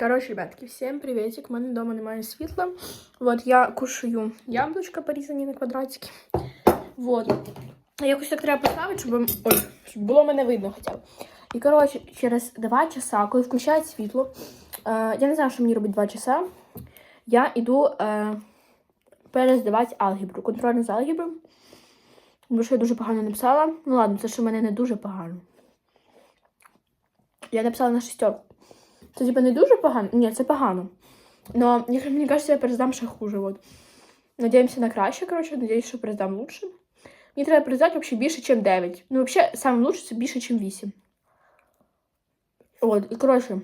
Короче, ребятки, всем приветик. У мене вдома немає світла. Вот я кушаю яблучка порізані на квадратики. Вот. Якось так треба поставити, щоб, ой, щоб було мене видно хоча б. І коротше, через 2 часа, коли включають світло, е, я не знаю, що мені робити 2 часа. Я йду е, перездавати алгебру, контрольну з алгебри. Бо що я дуже погано написала. Ну ладно, це ж у мене не дуже погано. Я написала на шестерку. Це типа не дуже погано? Ні, це погано. Но мені кажется, я перездам ще хуже. Вот. Надіємося на краще, коротше, надіюсь, що перездам лучше. Мені треба перездати взагалі більше, ніж 9. Ну, взагалі, саме лучше це більше, ніж 8. От, і коротше.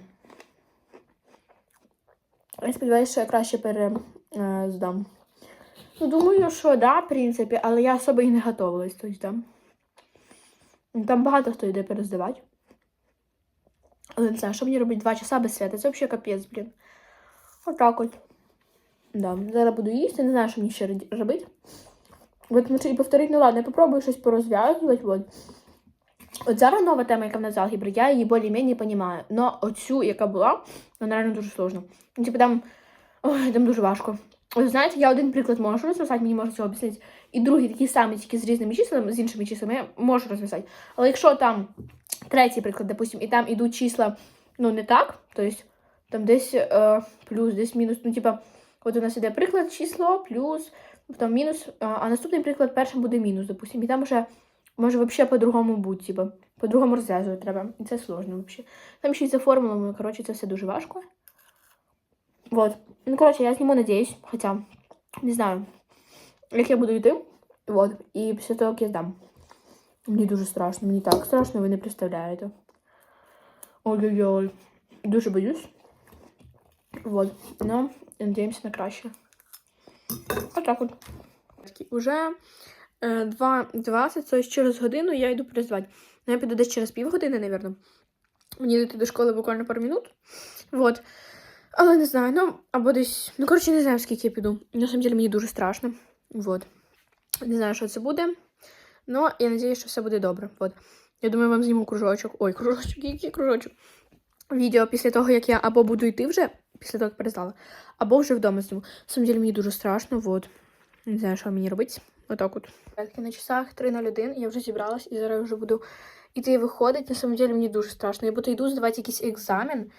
Я сподіваюся, що я краще перездам. Ну, думаю, що да, в принципі, але я особо і не готувалась, тобто, да. Там багато хто йде перездавати. Але не знаю, що мені робити 2 часа без свята? Це взагалі капець, блін. Отак от. Да, зараз буду їсти, не знаю, що мені ще робити. От ну, і повторити, ну ладно, я попробую щось порозв'язувати. От. От зараз нова тема, яка в нас з алгебри, я її більш-менш розумію. Но оцю, яка була, вона реально дуже сложна. Ну, типу там, ой, там дуже важко. От знаєте, я один приклад можу розв'язати, мені можуть цього об'яснити. І другий такий самий, тільки з різними числами, з іншими числами, я можу розв'язати. Але якщо там третій приклад, допустим, і там ідуть числа, ну, не так, то есть там десь е, плюс, десь мінус, ну, типа, от у нас іде приклад, число, плюс, потім мінус, а, а наступний приклад першим буде мінус, допустим, і там вже може взагалі по-другому бути, типа, по-другому розв'язувати треба, і це сложно взагалі. Там ще й за формулами, коротше, це все дуже важко. Вот. Ну, коротше, я зніму, надіюсь, хоча, не знаю, як я буду йти, вот, і після того, як я здам. Мені дуже страшно, мені так страшно, ви не представляєте. Ой-ой-ой. Дуже боюсь. Вот. Но надіємося на краще. Отак от. Уже е, 2.20, тобто через годину я йду перезвати. Ну, я піду десь через півгодини, напевно. Мені йти до школи буквально пару минут. Вот. Але не знаю, ну, або десь. Ну, коротше, не знаю, скільки я піду. На самом деле мені дуже страшно. Вот. Не знаю, що це буде. Ну, я надіюсь, що все буде добре. Вот. Я думаю, вам зніму кружочок. Ой, кружочок, який кружочок. Відео після того, як я або буду йти вже, після того, як перестала, або вже вдома зніму. Самом деле, мені дуже страшно, вот. Не знаю, що мені робити. Отак от. На часах 3.01, я вже зібралась і зараз вже буду йти і виходити. На самом деле, мені дуже страшно. Я буду йду здавати якийсь екзамен.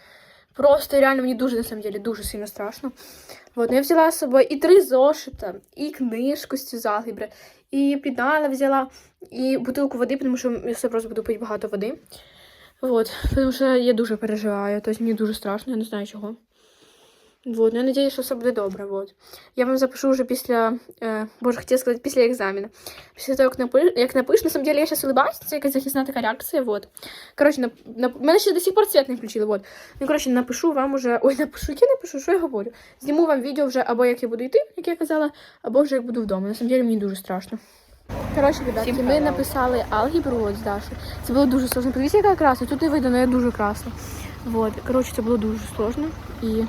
Просто реально мені дуже, на самом деле, дуже сильно страшно. Вот, я взяла з собою і три зошита, і книжку з алгебри, і пінала взяла, і бутилку води, тому що я все просто буду пити багато води. Вот, тому що я дуже переживаю, тобто мені дуже страшно, я не знаю чого. Вот, ну я надіюсь, що все буде добре. Вот. Я вам запишу вже після, е, боже, хотіла сказати, після екзамену. Після того, як, напи, як напишу, на самом деле, я зараз улыбаюсь, це якась захисна така реакція, вот. Коротше, нап, нап, мене ще до сих пор цвет не включили, вот. Ну, коротше, напишу вам уже, ой, напишу, я напишу, що я говорю. Зніму вам відео вже, або як я буду йти, як я казала, або вже як буду вдома. На самом деле, мені дуже страшно. Коротше, ребятки, ми написали алгебру от з Дашою. Це було дуже сложно. Подивіться, яка красна. Тут не видно, але я дуже красна. Вот. Коротше, це було дуже сложно і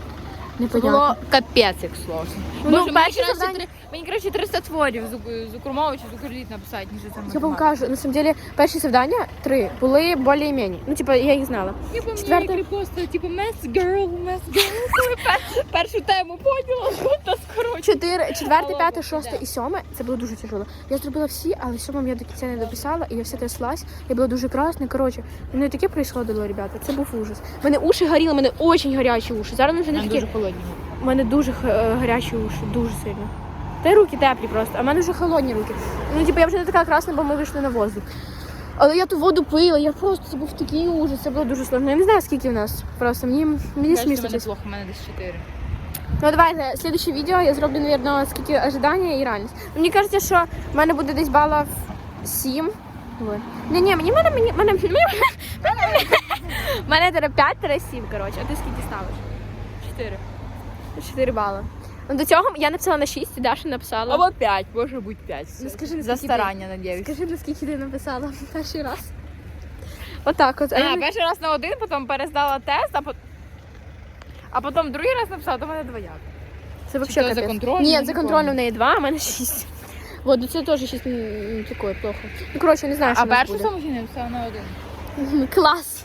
непонятно. було капець як сложно. Ну, Боже, мені перше краще, завдання- три- мені краще 300 творів з Ук- з Укрмови чи Укрліт написати, ніж це Я вам математика. кажу, на самом деле, перші завдання три були більш-менш. Ну, типа, я їх знала. Я пам'ятаю, Четверте- просто, типу, math girl, math girl. Пер- Першу тему поділа, та скороче. Чотири, четверте, Алло, п'яте, да. шосте і сьоме. Це було дуже тяжело. Я зробила всі, але сьомом я до кінця не дописала, і я вся тряслась. Я була дуже красна. Коротше, мене таке происходило, ребята. Це був ужас. У мене уші горіли, у мене дуже гарячі уші. Зараз вони вже не такі. дуже холодні. У мене дуже е, гарячі уші, дуже сильно. Та й руки теплі просто, а в мене вже холодні руки. Ну, типу, я вже не така красна, бо ми вийшли на воздух. Але я ту воду пила, я просто це був такий ужас, це було дуже сложно. Я не знаю, скільки в нас. Просто мені, мені смішно. мене плохо, у мене десь 4. Ну давайте, слідче відео я зроблю, наверное, скільки ожидання і реальність. Мені кажеться, що в мене буде десь балів 7. Вот. Ні, ні, мені мене мені мене мені, мене 5-7, коротше. А ти скільки ставиш? 4. 4 бали. Ну до цього я написала на 6, і Даша написала. Або 5, може бути 5. Ну, скажи, За старання, надіюсь. Скажи, на скільки ти написала перший раз. Отак от. А, А, я перший раз на один, потім перездала тест, а потім... А потім другий раз написала, то в мене двояк. Це вообще за капець. контрольну, Ні, за не контрольну в неї 2, а в мене 6. Вот, ну це теж 6 такое плохо. Ну, коротше, не знаю, що А першу самостійну написала на один. Клас.